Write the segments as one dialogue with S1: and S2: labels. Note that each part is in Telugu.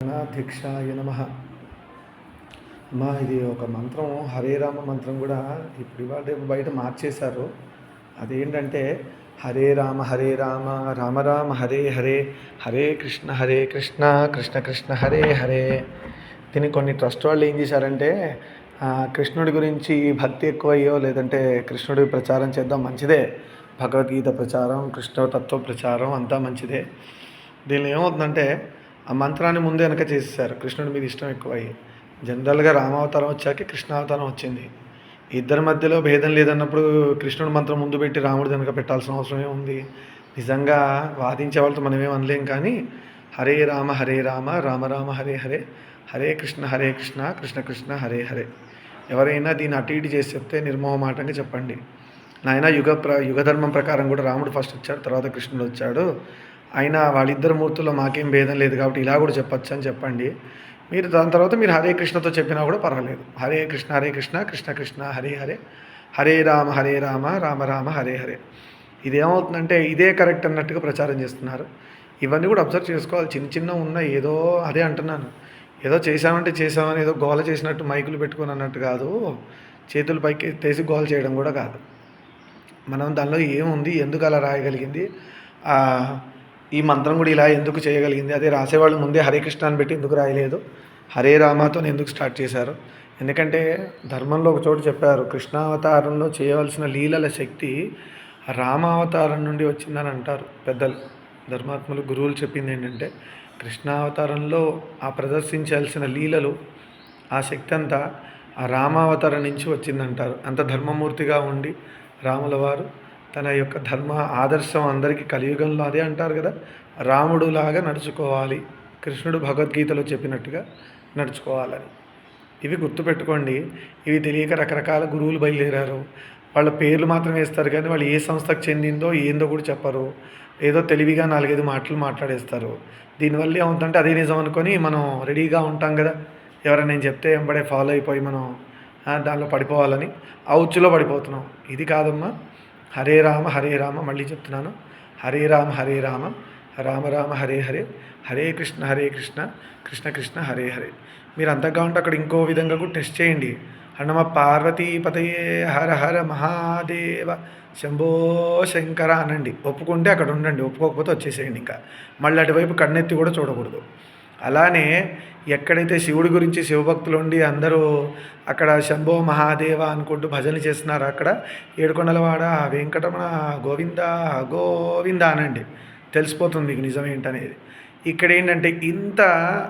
S1: గణాధ్యక్షాయ నమ. అమ్మా ఇది ఒక మంత్రం హరే రామ మంత్రం కూడా ఇప్పుడు ఇవాళ రేపు బయట మార్చేశారు. అదేంటంటే హరే రామ హరే రామ రామ రామ హరే హరే హరే కృష్ణ హరే కృష్ణ కృష్ణ కృష్ణ హరే హరే. దీన్ని కొన్ని ట్రస్ట్ వాళ్ళు ఏం చేశారంటే కృష్ణుడి గురించి భక్తి ఎక్కువయ్యో లేదంటే కృష్ణుడి ప్రచారం చేద్దాం మంచిదే. భగవద్గీత ప్రచారం కృష్ణ తత్వ ప్రచారం అంతా మంచిదే. దీనిలో ఏమవుతుందంటే ఆ మంత్రాన్ని ముందే వెనక చేసేసారు కృష్ణుడి మీద ఇష్టం ఎక్కువయ్యి జనరల్గా రామావతారం వచ్చాక కృష్ణావతారం వచ్చింది. ఇద్దరి మధ్యలో భేదం లేదన్నప్పుడు కృష్ణుడు మంత్రం ముందు పెట్టి రాముడు వెనక పెట్టాల్సిన అవసరమే ఉంది నిజంగా వాదించే వాళ్ళతో మనమేం అనలేం కానీ హరే రామ హరే రామ రామ రామ హరే హరే హరే కృష్ణ హరే కృష్ణ కృష్ణ కృష్ణ హరే హరే. ఎవరైనా దీన్ని అటు ఇటు చేసి చెప్తే నిర్మోహమాటంగా చెప్పండి. నాయన యుగ ప్ర యుగధర్మం ప్రకారం కూడా రాముడు ఫస్ట్ వచ్చాడు తర్వాత కృష్ణుడు వచ్చాడు. అయినా వాళ్ళిద్దరు మూర్తుల్లో మాకేం భేదం లేదు కాబట్టి ఇలా కూడా చెప్పచ్చు అని చెప్పండి. మీరు దాని తర్వాత మీరు హరే కృష్ణతో చెప్పినా కూడా పర్వాలేదు. హరే కృష్ణ హరే కృష్ణ కృష్ణ కృష్ణ హరే హరే. హరే రామ హరే రామ రామ రామ హరే హరే. ఇది ఏమవుతుందంటే ఇదే కరెక్ట్ అన్నట్టుగా ప్రచారం చేస్తున్నారు. ఇవన్నీ కూడా అబ్జర్వ్ చేసుకోవాలి. చిన్న చిన్న ఉన్న ఏదో అదే అంటున్నాను. ఏదో చేశామంటే చేసామని ఏదో గోల చేసినట్టు మైకులు పెట్టుకుని అన్నట్టు కాదు. చేతులు పైకి ఎత్తేసి గోల చేయడం కూడా కాదు. మనం దానిలో ఏముంది? ఎందుకు అలా రాయగలిగింది? ఈ మంత్రం కూడా ఇలా ఎందుకు చేయగలిగింది? అదే రాసేవాళ్ళు ముందే హరే కృష్ణ అని పెట్టి ఎందుకు రాయలేదు? హరే రామాతో ఎందుకు స్టార్ట్ చేశారు? ఎందుకంటే ధర్మంలో ఒక చోటు చెప్పారు కృష్ణావతారంలో చేయవలసిన లీలల శక్తి రామావతారం నుండి వచ్చిందని అంటారు పెద్దలు ధర్మాత్ములు గురువులు చెప్పింది ఏంటంటే కృష్ణావతారంలో ఆ ప్రదర్శించాల్సిన లీలలు ఆ శక్తి అంతా ఆ రామావతారం నుంచి వచ్చిందంటారు. అంత ధర్మమూర్తిగా ఉండి రాముల వారు తన యొక్క ధర్మ ఆదర్శం అందరికీ కలియుగంలో అదే అంటారు కదా. రాముడులాగా నడుచుకోవాలి. కృష్ణుడు భగవద్గీతలో చెప్పినట్టుగా నడుచుకోవాలని. ఇవి గుర్తుపెట్టుకోండి. ఇవి తెలియక రకరకాల గురువులు బయలుదేరారు. వాళ్ళ పేర్లు మాత్రం వేస్తారు కానీ వాళ్ళు ఏ సంస్థకు చెందిందో ఏందో కూడా చెప్పరు. ఏదో తెలివిగా నాలుగైదు మాటలు మాట్లాడేస్తారు. దీనివల్ల ఏమవుతుందంటే అదే నిజం అనుకొని మనం రెడీగా ఉంటాం కదా. ఎవరైనా నేను చెప్తే వెంబడే ఫాలో అయిపోయి మనం దానిలో పడిపోవాలని. ఆ ఉచ్చులో పడిపోతున్నాం. ఇది కాదమ్మా. హరే రామ హరే రామ మళ్ళీ చెప్తున్నాను. హరే రామ హరే రామ రామ రామ హరే హరే హరే కృష్ణ హరే కృష్ణ కృష్ణ కృష్ణ హరే హరే. మీరు అంతగా ఉంటే అక్కడ ఇంకో విధంగా కూడా టెస్ట్ చేయండి. హనుమ పార్వతీపతయే హర హర మహాదేవ శంభో శంకర అనండి. ఒప్పుకుంటే అక్కడ ఉండండి. ఒప్పుకోకపోతే వచ్చేసేయండి ఇంకా. మళ్ళీ అటువైపు కన్నెత్తి కూడా చూడకూడదు. అలానే ఎక్కడైతే శివుడి గురించి శివభక్తులు ఉండి అందరూ అక్కడ శంభో మహాదేవ అనుకుంటూ భజనలు చేస్తున్నారు అక్కడ ఏడుకొండలవాడ వెంకటరమణ గోవింద గోవింద అనండి. తెలిసిపోతుంది మీకు నిజం ఏంటనేది. ఇక్కడ ఏంటంటే ఇంత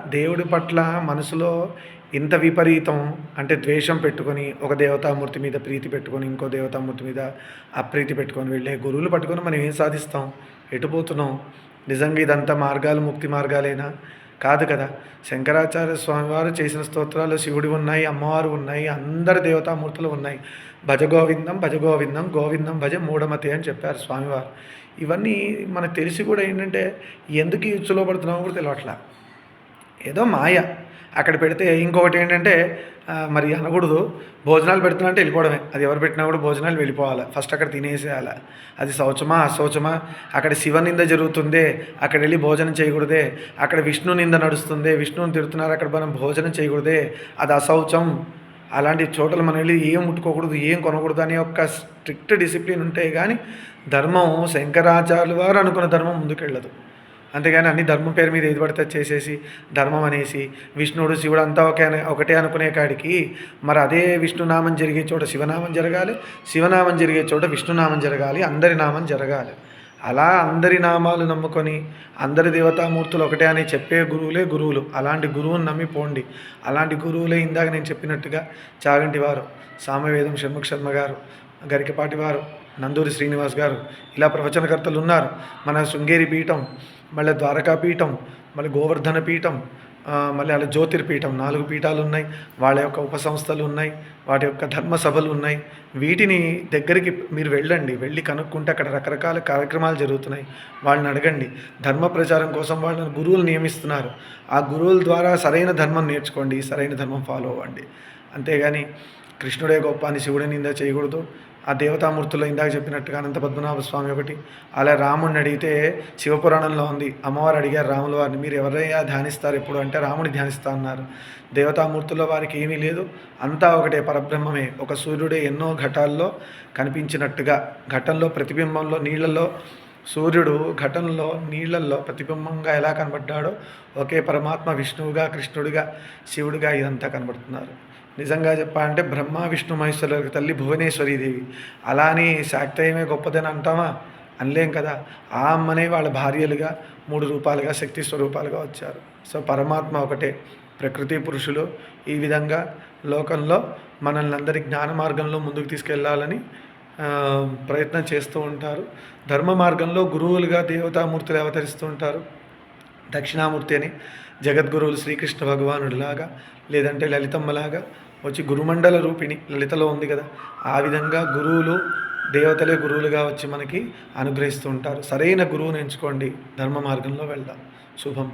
S1: దేవుడి పట్ల మనసులో ఇంత విపరీతం అంటే ద్వేషం పెట్టుకొని ఒక దేవతామూర్తి మీద ప్రీతి పెట్టుకొని ఇంకో దేవతామూర్తి మీద అప్రీతి పెట్టుకొని వెళ్ళే గురువులు పట్టుకొని మనం ఏం సాధిస్తాం? ఎటుపోతున్నాం నిజంగా ఇదంతా మార్గాలు ముక్తి మార్గాలేనా? కాదు కదా. శంకరాచార్య స్వామివారు చేసిన స్తోత్రాలు శివుడి ఉన్నాయి అమ్మవారు ఉన్నాయి అందరి దేవతామూర్తులు ఉన్నాయి. భజ గోవిందం భజ గోవిందం గోవిందం భజ మూఢమతి అని చెప్పారు స్వామివారు. ఇవన్నీ మనకు తెలిసి కూడా ఏంటంటే ఎందుకు ఈ పడుతున్నామో కూడా తెలియట్లా ఏదో మాయ. అక్కడ పెడితే ఇంకొకటి ఏంటంటే మరి అనకూడదు. భోజనాలు పెడుతున్నా అంటే వెళ్ళిపోవడమే. అది ఎవరు పెట్టినా కూడా భోజనాలు వెళ్ళిపోవాలి. ఫస్ట్ అక్కడ తినేసేయాలి. అది శౌచమా అశౌచమా? అక్కడ శివ నింద జరుగుతుందే. అక్కడ వెళ్ళి భోజనం చేయకూడదే. అక్కడ విష్ణు నింద నడుస్తుంది. విష్ణువుని తిడుతున్నారు. అక్కడ మనం భోజనం చేయకూడదే. అది అశౌచం. అలాంటి చోట్ల మనం వెళ్ళి ఏం ముట్టుకోకూడదు ఏం కొనకూడదు అనే ఒక స్ట్రిక్ట్ డిసిప్లిన్ ఉంటే కానీ ధర్మం శంకరాచార్యులు వారు అనుకున్న ధర్మం ముందుకెళ్ళదు. అంతేగాని అన్ని ధర్మం పేరు మీద ఏది పడితే చేసేసి ధర్మం అనేసి విష్ణుడు శివుడు అంతా ఒకే ఒకటే అనుకునే కాడికి మరి అదే విష్ణునామం జరిగే చోట శివనామం జరగాలి శివనామం జరిగే చోట విష్ణునామం జరగాలి అందరి నామం జరగాలి. అలా అందరి నామాలు నమ్ముకొని అందరి దేవతామూర్తులు ఒకటే అని చెప్పే గురువులే గురువులు. అలాంటి గురువుని నమ్మి పోండి. అలాంటి గురువులే ఇందాక నేను చెప్పినట్టుగా చాగంటి వారు సామవేదం షణ్ముఖ శర్మ గారు గరికపాటి వారు నందూరి శ్రీనివాస్ గారు ఇలా ప్రవచనకర్తలు ఉన్నారు. మన శృంగేరి పీఠం మళ్ళీ ద్వారకా పీఠం మళ్ళీ గోవర్ధన పీఠం మళ్ళీ అలా జ్యోతిర్పీఠం నాలుగు పీఠాలు ఉన్నాయి. వాళ్ళ యొక్క ఉపసంస్థలు ఉన్నాయి. వాటి యొక్క ధర్మ సభలు ఉన్నాయి. వీటిని దగ్గరికి మీరు వెళ్ళండి. వెళ్ళి కనుక్కుంటే అక్కడ రకరకాల కార్యక్రమాలు జరుగుతున్నాయి. వాళ్ళని అడగండి. ధర్మ ప్రచారం కోసం వాళ్ళని గురువులు నియమిస్తున్నారు. ఆ గురువుల ద్వారా సరైన ధర్మం నేర్చుకోండి. సరైన ధర్మం ఫాలో అవ్వండి. అంతేగాని కృష్ణుడే గొప్ప అని శివుడి నింద చేయకూడదు. ఆ దేవతామూర్తుల్లో ఇందాక చెప్పినట్టుగా అనంత పద్మనాభ స్వామి ఒకటి. అలా రాముడిని అడిగితే శివపురాణంలో ఉంది. అమ్మవారు అడిగారు రాముల వారిని మీరు ఎవరయ్యా ధ్యానిస్తారు ఎప్పుడు? అంటే రాముని ధ్యానిస్తా అన్నారు. దేవతామూర్తుల్లో వారికి ఏమీ లేదు. అంతా ఒకటే పరబ్రహ్మమే. ఒక సూర్యుడే ఎన్నో ఘటాల్లో కనిపించినట్టుగా ఘటంలో ప్రతిబింబంలో నీళ్ళలో సూర్యుడు ఘటనలో నీళ్ళల్లో ప్రతిబింబంగా ఎలా కనబడ్డాడో ఒకే పరమాత్మ విష్ణువుగా కృష్ణుడిగా శివుడిగా ఇదంతా కనబడుతున్నారు. నిజంగా చెప్పాలంటే బ్రహ్మ విష్ణు మహేశ్వరులకు తల్లి భువనేశ్వరీదేవి అలా అని శాక్తయమే గొప్పదని అంటామా? అనలేం కదా. ఆ అమ్మనే వాళ్ళ భార్యలుగా మూడు రూపాలుగా శక్తి స్వరూపాలుగా వచ్చారు. సో పరమాత్మ ఒకటే. ప్రకృతి పురుషులు ఈ విధంగా లోకంలో మనల్ని అందరి జ్ఞాన మార్గంలో ముందుకు తీసుకెళ్ళాలని ప్రయత్నం చేస్తూ ఉంటారు. ధర్మ మార్గంలో గురువులుగా దేవతామూర్తులు అవతరిస్తూ ఉంటారు. దక్షిణామూర్తి అని జగద్గురువులు శ్రీకృష్ణ భగవానుడిలాగా లేదంటే లలితమ్మలాగా వచ్చి గురుమండల రూపిణి లలితలో ఉంది కదా. ఆ విధంగా గురువులు దేవతలే గురువులుగా వచ్చి మనకి అనుగ్రహిస్తూ ఉంటారు. సరైన గురువుని ఎంచుకోండి. ధర్మ మార్గంలో వెళ్దాం. శుభం.